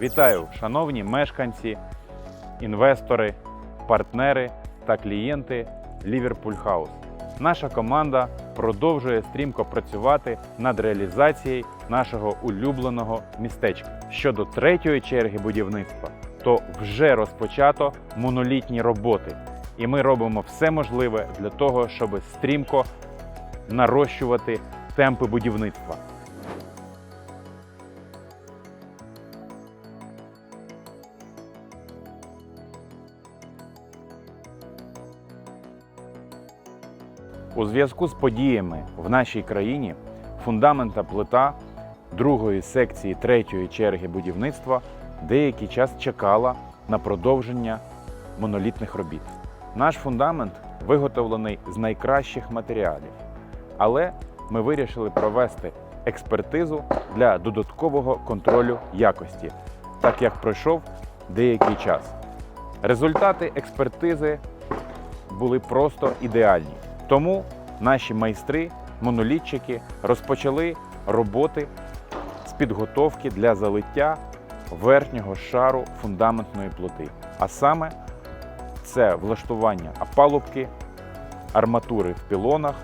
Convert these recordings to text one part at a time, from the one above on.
Вітаю, шановні мешканці, інвестори, партнери та клієнти Liverpool House. Наша команда продовжує стрімко працювати над реалізацією нашого улюбленого містечка. Щодо третьої черги будівництва, то вже розпочато монолітні роботи, і ми робимо все можливе для того, щоб стрімко нарощувати темпи будівництва. У зв'язку з подіями в нашій країні фундамент та плита другої секції третьої черги будівництва деякий час чекала на продовження монолітних робіт. Наш фундамент виготовлений з найкращих матеріалів, але ми вирішили провести експертизу для додаткового контролю якості, так як пройшов деякий час. Результати експертизи були просто ідеальні. Тому наші майстри, монолітчики розпочали роботи з підготовки для залиття верхнього шару фундаментної плити. А саме це влаштування опалубки, арматури в пілонах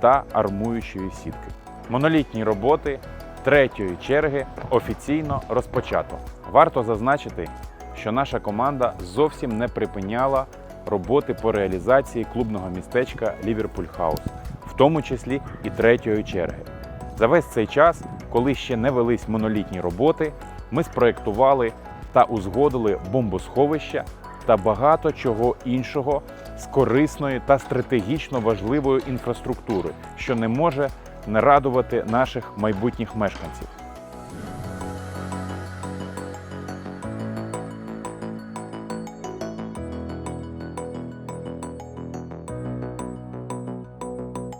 та армуючої сітки. Монолітні роботи третьої черги офіційно розпочато. Варто зазначити, що наша команда зовсім не припиняла роботи по реалізації клубного містечка Ліверпуль Хаус, в тому числі і третьої черги. За весь цей час, коли ще не велись монолітні роботи, ми спроєктували та узгодили бомбосховища та багато чого іншого з корисної та стратегічно важливої інфраструктури, що не може не радувати наших майбутніх мешканців.